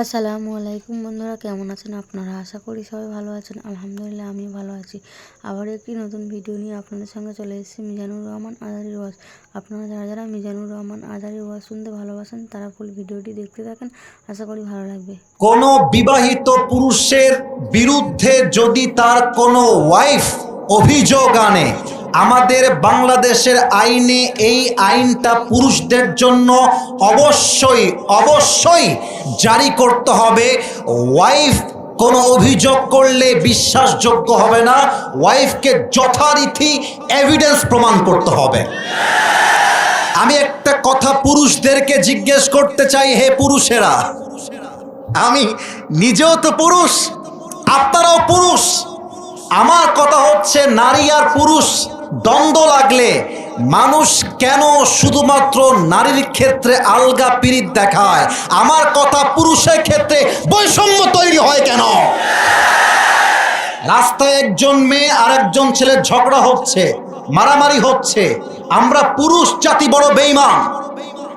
আসসালামু আলাইকুম বন্ধুরা, কেমন আছেন আপনারা? আশা করি সবাই ভালো আছেন। আলহামদুলিল্লাহ আমি ভালো আছি। আবার একটি নতুন ভিডিও নিয়ে আপনাদের সঙ্গে চলে এসেছি, মিজানুর রহমান আজারি ওয়াজ। আপনারা যারা যারা মিজানুর রহমান আজারি ওয়াজ শুনতে ভালোবাসেন, তারা ফুল ভিডিওটি দেখতে থাকেন। আশা করি ভালো লাগবে। কোনো বিবাহিত পুরুষের বিরুদ্ধে যদি তার কোনো ওয়াইফ অভিযোগ আনে আমাদের বাংলাদেশের আইনে এই আইনটা পুরুষদের জন্য অবশ্যই অবশ্যই জারি করতে হবে। ওয়াইফ কোনো অভিযোগ করলে বিশ্বাসযোগ্য হবে না। ওয়াইফকে যথারীতি এভিডেন্স প্রমাণ করতে হবে। আমি একটা কথা পুরুষদেরকে জিজ্ঞেস করতে চাই, হে পুরুষেরা, আমি নিজেও তো পুরুষ, আপনারাও পুরুষ। আমার কথা হচ্ছে নারী আর পুরুষ। দ্বন্দ্ব লাগলে মানুষ কেন শুধুমাত্র নারীর ক্ষেত্রে আলগা পিরিত দেখায়? আমার কথা পুরুষের ক্ষেত্রে বৈষম্য তৈরি হয় কেন? রাস্তায় একজন মেয়ে আর একজন ছেলের ঝগড়া হচ্ছে, মারামারি হচ্ছে। আমরা পুরুষ জাতি বড় বেইমান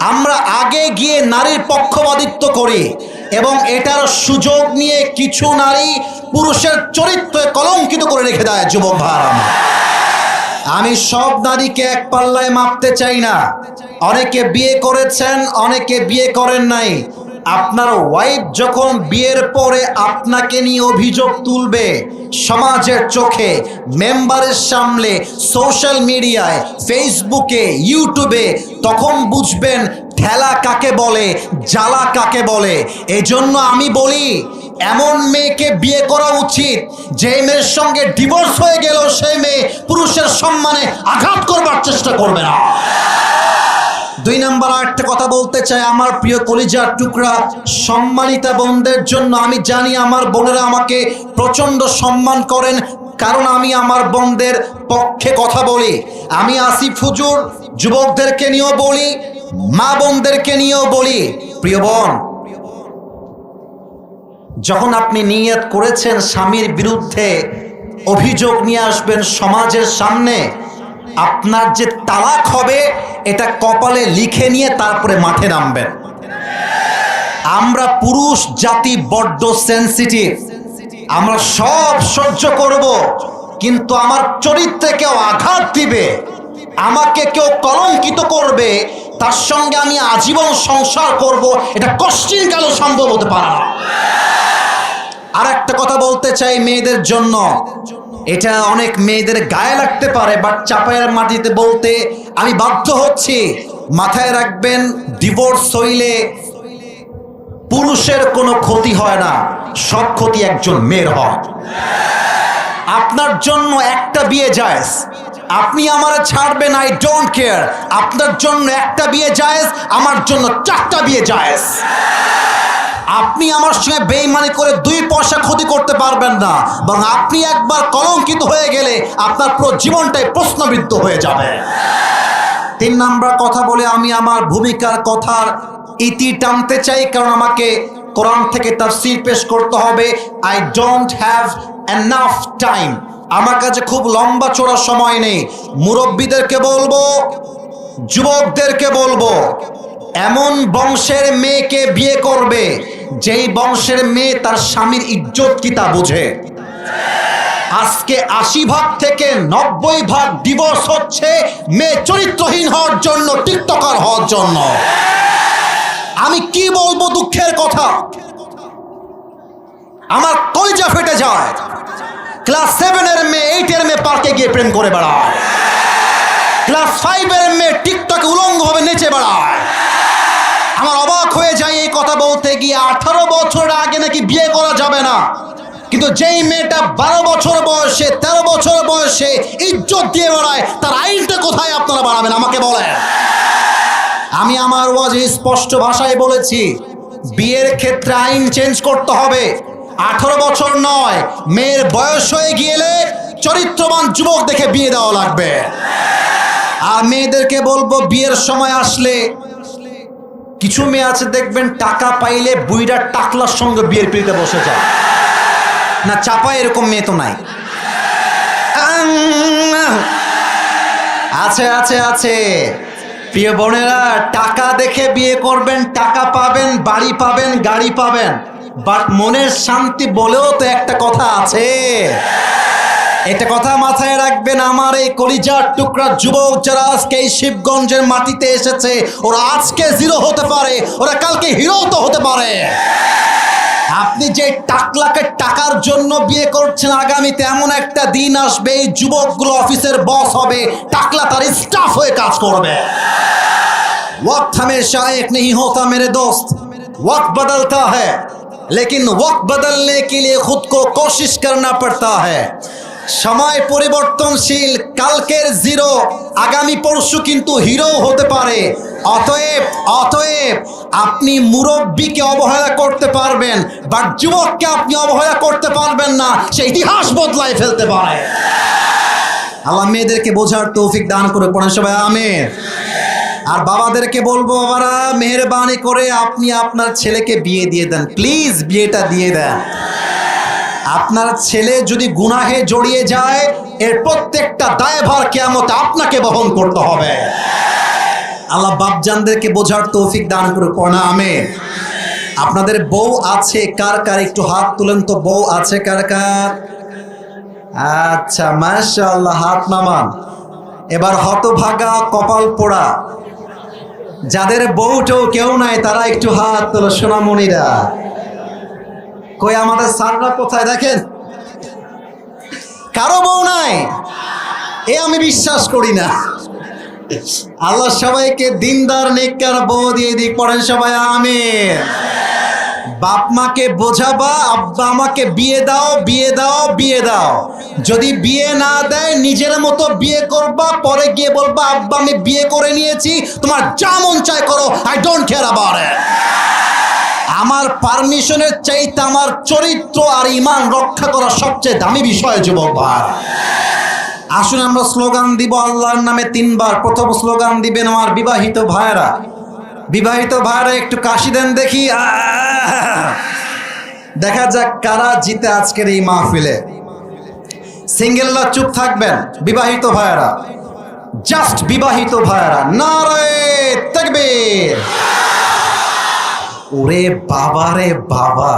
আমরা আগে গিয়ে নারীর পক্ষপাতিত্ব করি এবং এটার সুযোগ নিয়ে কিছু নারী পুরুষের চরিত্রে কলঙ্কিত করে রেখে দেয় যুবক ভাড়া আমি সব নারীকে এক পাল্লায় মাপতে চাই না। অনেকে বিয়ে করেছেন, অনেকে বিয়ে করেন নাই। আপনার ওয়াইফ যখন বিয়ের পরে আপনাকে নিয়ে অভিযোগ তুলবে, সমাজের চোখে, মেম্বারের সামনে সোশ্যাল মিডিয়ায় ফেসবুকে ইউটিউবে তখন বুঝবেন ঠেলা কাকে বলে, জ্বালা কাকে বলে। এজন্য আমি বলি এমন মেয়েকে বিয়ে করা উচিত যে মেয়ের সঙ্গে ডিভোর্স হয়ে গেল সেই মেয়ে পুরুষের সম্মানে আঘাত করবার চেষ্টা করবে না। দুই নাম্বার আরেকটা কথা বলতে চাই, আমার প্রিয় কলিজার টুকরা, সম্মানিতা বোনদের জন্য আমি জানি আমার বোনেরা আমাকে প্রচণ্ড সম্মান করেন, কারণ আমি আমার বোনদের পক্ষে কথা বলি। আমি আসিফ হুজুর, যুবকদেরকে নিয়েও বলি, মা বোনদেরকে নিয়েও বলি। প্রিয় বোন যখন আপনি নিয়ত করেছেন স্বামীর বিরুদ্ধে অভিযোগ নিয়ে আসবেন সমাজের সামনে, আপনার যে তালাক হবে, এটা কপালে লিখে নিয়ে তারপরে মাঠে নামবেন। আমরা পুরুষ, জাতি বড্ড সেন্সিটিভ আমরা সব সহ্য করব, কিন্তু আমার চরিত্রে কেউ আঘাত দিবে, আমাকে কেউ কলঙ্কিত করবে, তার সঙ্গে আমি আজীবন সংসার করব, এটা কষ্টিন কালো সম্ভব হতে পারে না। আর একটা কথা বলতে চাই মেয়েদের জন্য। এটা অনেক মেয়েদের গায়ে লাগতে পারে বাট চাপায়ের মাটিতে বলতে আমি বাধ্য হচ্ছি। মাথায় রাখবেন ডিভোর্স হইলে পুরুষের কোনো ক্ষতি হয় না, সব ক্ষতি একজন মেয়ের হয়। আপনার জন্য একটা বিয়ে যায় আপনি আমার ছাড়বেন আই ডোন্ট কেয়ার আপনার জন্য একটা বিয়ে যায় আমার জন্য চারটা বিয়ে যায় আপনি আমার সঙ্গে বেইমানি করে দুই পয়সা ক্ষতি করতে পারবেন না। বরং আপনি একবার কলঙ্কিত হয়ে গেলে আপনার পুরো জীবনটাই প্রশ্নবিদ্ধ হয়ে যাবে। তিন নাম্বার কথা বলে আমি আমার ভূমিকার কথার ইতি টানতে চাই, কারণ আমাকে কোরআন থেকে তার সির পেশ করতে হবে। I don't have enough time আমার কাছে খুব লম্বা চোরা সময় নেই। মুরব্বীদেরকে বলব, যুবকদেরকে বলব এমন বংশের মেয়েকে বিয়ে করবে, যেই বংশের মেয়ে তার স্বামীর ইজ্জত কি তা বুঝে? আজকে আশি ভাগ থেকে নব্বই ভাগ ডিভোর্স হচ্ছে, মেয়ে চরিত্রহীন হওয়ার জন্য, টিকটকার হওয়ার জন্য। আমি কি বলব দুঃখের কথা? আমার কলিজা ফেটে যায়। ক্লাস সেভেনের মেয়ে এইটের মেয়ে পার্কে গিয়ে প্রেম করে বেড়ায়। ক্লাস ফাইভের মেয়ে টিকটকে উলঙ্গভাবে নেচে বেড়ায়। আমার অবাক হয়ে যায় এই কথা বলতে গিয়ে আঠারো বছর আগে নাকি বিয়ে করা যাবে না। কিন্তু যেই মেয়েটা বারো বছর বয়সে, তেরো বছর বয়সে ইজ্জত দিয়ে বেড়ায়, তার আইনটা কোথায় আপনারা বাড়াবেন? আমাকে বলেন। আমি আমার ওয়াজে স্পষ্ট ভাষায় বলেছি, বিয়ের ক্ষেত্রে আইন চেঞ্জ করতে হবে। আঠারো বছর নয়, মেয়ের বয়স হয়ে গিয়েলে চরিত্রবান যুবক দেখে বিয়ে দেওয়া লাগবে। আর মেয়েদেরকে বলব, বিয়ের সময় আসলে কিছু মেয়ে আছে, দেখবেন টাকা পাইলে বুইরা টাকলার সঙ্গে বিয়ের পিড়িতে বসে যায়। না, চাপা এরকম মেয়ে তো নাই! আছে আছে আছে। প্রিয় বোনেরা, টাকা দেখে বিয়ে করবেন, টাকা পাবেন, বাড়ি পাবেন, গাড়ি পাবেন। বাট মনের শান্তি বলেও তো একটা কথা আছে। একটা কথা মাথায় রাখবেন আমার এই কলিজার টুকরা যুবক যারা আজকে এই শিবগঞ্জের মাটিতে এসেছে ওরা আজকে জিরো হতে পারে ওরা কালকে হিরো তো হতে পারে আপনি যে টাকলাকে টাকার জন্য বিয়ে করছেন আগামীতে এমন একটা দিন আসবে এই যুবকগুলো অফিসের বস হবে টাকলা তার স্টাফ হয়ে কাজ করবে वक्त हमेशा एक नहीं होता मेरे दोस्त वक्त बदलता है लेकिन वक्त बदलने के लिए खुद को कोशिश करना पड़ता है সময় পরিবর্তনশীল, কালকের জিরো, আগামী পরশু কিন্তু হিরো হতে পারে। অতএব অতএব আপনি মুরব্বীকে অবহেলা করতে পারবেন বা যুবককে আপনি অবহেলা করতে পারবেন না, সে ইতিহাস বদলায় ফেলতে পারে। আল্লাহ মেয়েদেরকে বোঝার তৌফিক দান করে, পড়েন সবাই আমের আর বাবাদেরকে বলব, বাবারা, মেহরবানি করে আপনি আপনার ছেলেকে বিয়ে দিয়ে দেন। প্লিজ, বিয়েটা দিয়ে দেন। আপনার ছেলে যদি গুনাহে জড়িয়ে যায়, এর প্রত্যেকটা দায়ভার কেয়ামত আপনাকে বহন করতে হবে। আল্লাহ বাপজানদেরকে বোঝার তৌফিক দান করে পড়া আমে আপনাদের বউ আছে, কার কার একটু হাত তুলেন তো, বউ আছে কার কার? আচ্ছা মাশাআল্লাহ, হাত নামান। এবার হতভাগা কপাল পোড়া। যাদের বউটাও কেউ নাই, তারা একটু হাত তোলো, সোনামণিরা। কই আমাদের সাররা কোথায় দেখেন? কারও বউ নাই। এ আমি বিশ্বাস করি না। আল্লাহ সবাইকে দিনদার, নেককার, বউ দিয়ে দিক। পড়েন সবাই আমি বাপ মাকে বোঝাবা, আব্বা আমাকে বিয়ে দাও বিয়ে দাও বিয়ে দাও। যদি বিয়ে না দেয়, নিজের মতো বিয়ে করবা, পরে গিয়ে বলবা, আব্বা আমি বিয়ে করে নিয়েছি, তোমার যা মন চায় করো I don't care about it আমার পারমিশনের চাইতে আমার চরিত্র আর ইমান রক্ষা করা সবচেয়ে দামি বিষয়, যুবক ভাই। আসুন আমরা স্লোগান দিব আল্লাহর নামে তিনবার। প্রথম স্লোগান দিবেন আমার বিবাহিত ভাইরা বিবাহিত ভাইরা একটু কাশি দেন দেখি! দেখা যাক কারা জিতে আজকের এই মাহফিলে। সিঙ্গেলরা চুপ থাকবেন, বিবাহিত ভাইরা জাস্ট বিবাহিত ভাইরা নারায়ে তাকবীর। ওরে বাবা রে বাবা।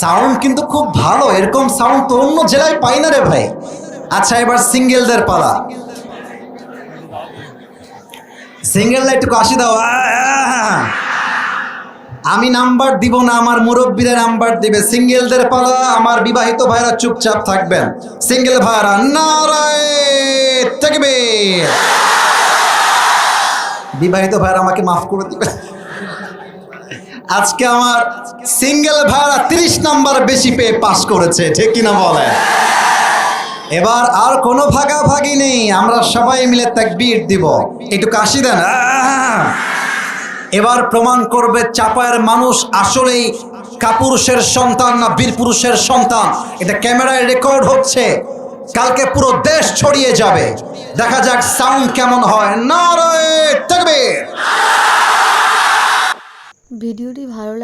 সাউন্ড কিন্তু খুব ভালো, এরকম সাউন্ড তো অন্য জেলায় পাই না রে ভাই। আচ্ছা এবার সিঙ্গেলদের পালা। সিঙ্গেলরা একটু কাশি দাও! আমি নাম্বার দিব না, আমার মুরব্বীরা নাম্বার দিবে। সিঙ্গেলদের পালা, আমার বিবাহিত ভাইরা চুপচাপ থাকবেন। সিঙ্গেল ভাইরা নারায় থাকবে বিবাহিত ভাইরা আমাকে মাফ করে দিবে আজকে আমার সিঙ্গেল ভাইরা তিরিশ নাম্বার বেশি পেয়ে পাস করেছে, ঠিক কিনা বলে এবার আর কোনো ভাগাভাগি নেই, আমরা সবাই মিলে তাকবীর দিব। একটু কাশি দেন! এবার প্রমাণ করবে চাপায়ের মানুষ আসলেই কাপুরুষের সন্তান না বীর পুরুষের সন্তান। এটা ক্যামেরায় রেকর্ড হচ্ছে, কালকে পুরো দেশ ছড়িয়ে যাবে। দেখা যাক সাউন্ড কেমন হয়। নারায়ে তাকবীর ভিডিওটি ভালো